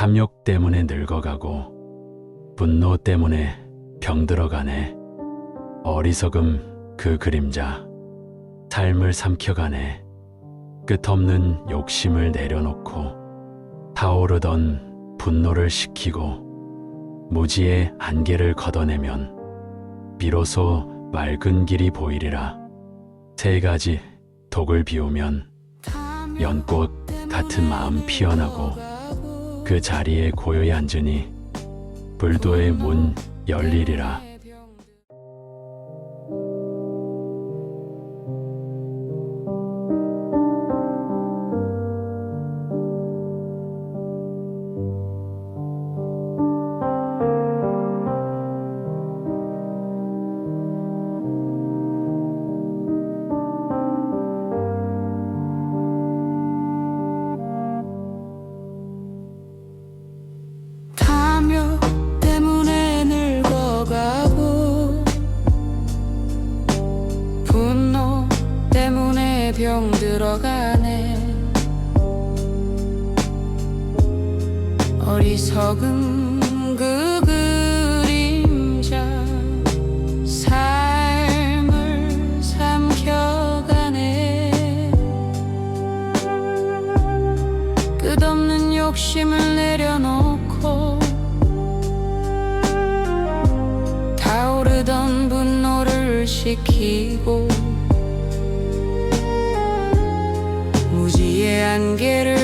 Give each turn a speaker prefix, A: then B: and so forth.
A: 탐욕 때문에 늙어가고 분노 때문에 병들어가네. 어리석음 그 그림자 삶을 삼켜가네. 끝없는 욕심을 내려놓고 타오르던 분노를 식히고 무지의 안개를 걷어내면 비로소 맑은 길이 보이리라. 세 가지 독을 비우면 연꽃 같은 마음 피어나고 그 자리에 고요히 앉으니 불도의 문 열리리라.
B: 병 들어가네. 어리석은 그 그림자 삶을 삼켜가네. 끝없는 욕심을 내려놓고 타오르던 분노를 식히고 무지의